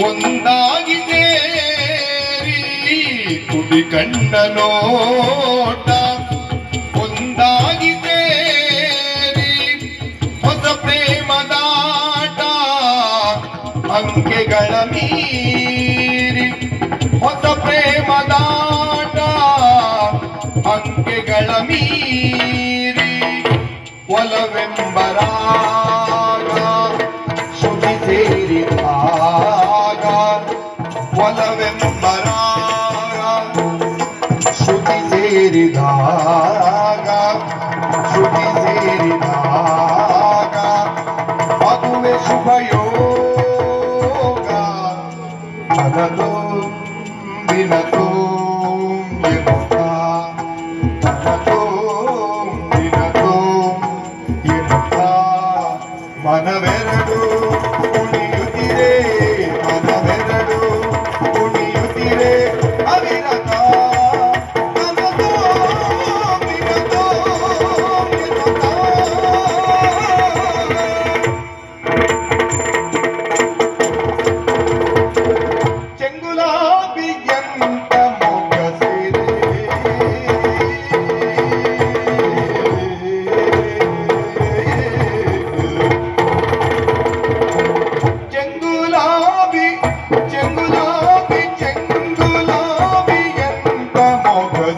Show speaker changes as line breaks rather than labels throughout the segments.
ಒಂದಾಗಿ ಸೇರಿ ಕುಡಿ ಕಂಡ ನೋಟ. ಒಂದಾಗಿ ಸೇರಿ ಹೊಸ ಪ್ರೇಮದಾಟ ಅಂಕೆಗಳ ಮೀರಿ ಹೊಸ ಪ್ರೇಮದಾಟ ಅಂಕೆಗಳ ಮೀರಿ ಒಲವೆಂಬರಾಗ ಶುಭಿ ಸೇರಿದಾಗ ಒಲವೆಂಬರಾಗ ಶ್ರುತಿ ಸೇರಿದಾಗ ಶ್ರುತಿ ಸೇರಿದಾಗ ಅದುವೆ ಶುಭಯೋಗ ಮನದೋ ದಿನತೋ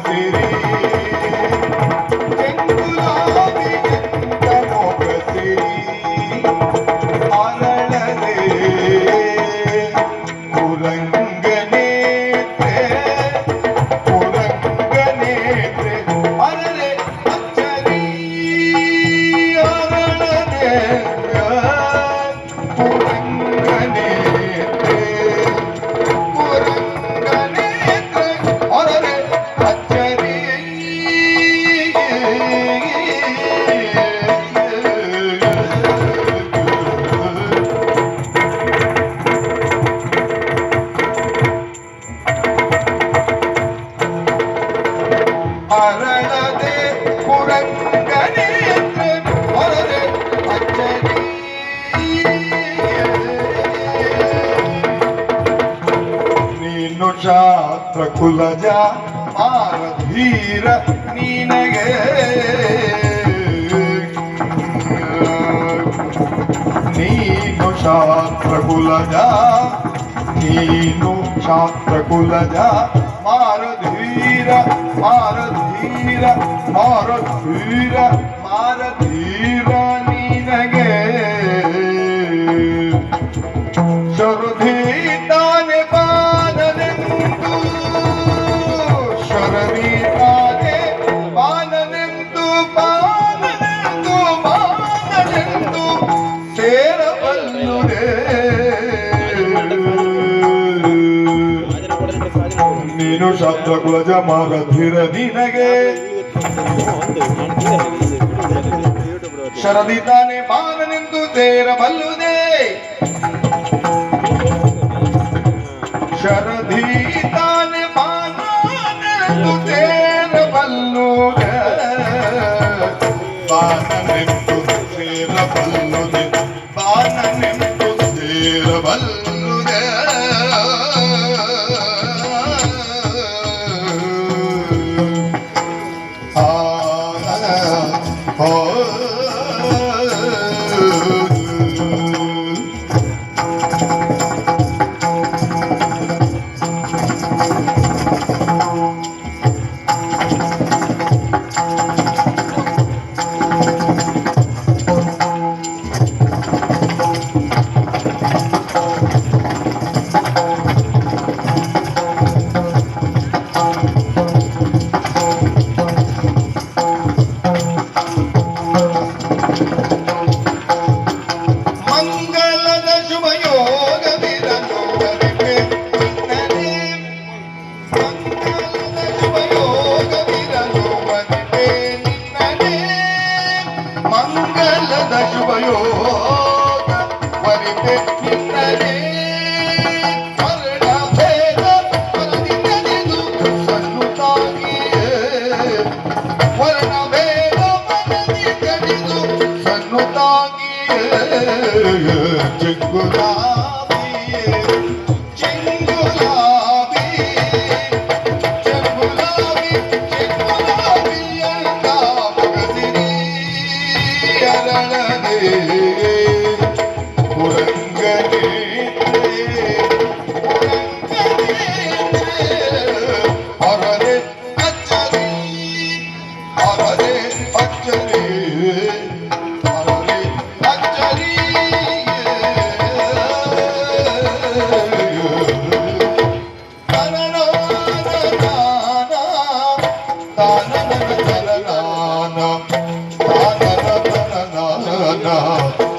तेरी ನೀನು ಶಾಸ್ತ್ರ ಕುಲಜ ಮಾರಧೀರ ನೀನಗೆ ನೀನು ಶಾಸ್ತ್ರ ಕುಲಜ ನೀನು ಶಾಸ್ತ್ರ ಕುಲಜ ಮಾರಧೀರ ಮಾರಧೀರ ಮಾರಧೀರ ಮಾರಧೀರ ನೀನಗೆ ಶರುಧಿ ನೀನು ಶಬ್ದ ಕುಲಜ ಮಾಗಧೀರ ನಿನಗೆ ಶರದಿ ತಾನೆ ಬಾನನೆಂದು ಸೇರಬಲ್ಲುದೇ ಶರದಿ ತಾನೆ ಬಾನನೆಂದು ಸೇರಬಲ್ಲುದೆ ಬಾನನೆಂದು ಸೇರಬಲ್ಲುದೆ Thank you. Jai Guru না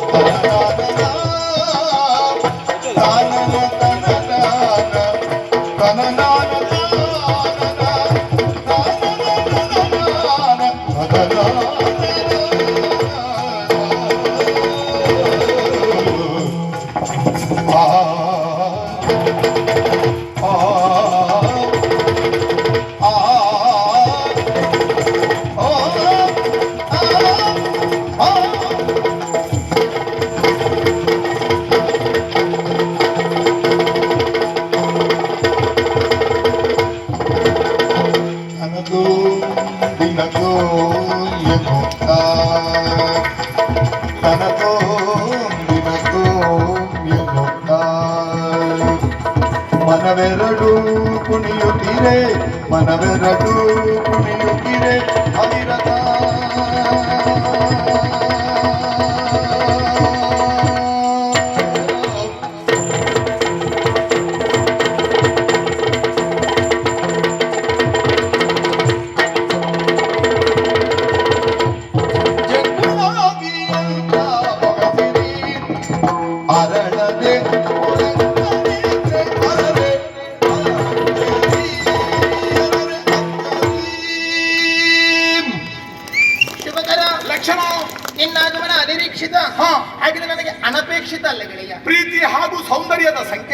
దినకు ఎగుట తనకు దినకు ఎగుట మనవెరడు ಕುಣಿಯುತ್ತಿರೆ ಮನವೆರಡು ಕುಣಿಯುತ್ತಿರೆ ಅವಿರತ
ಅಪೇಕ್ಷಿತ ಅಲ್ಲಗಳಿಯ
ಪ್ರೀತಿ ಹಾಗೂ ಸೌಂದರ್ಯದ ಸಂಕೇತ.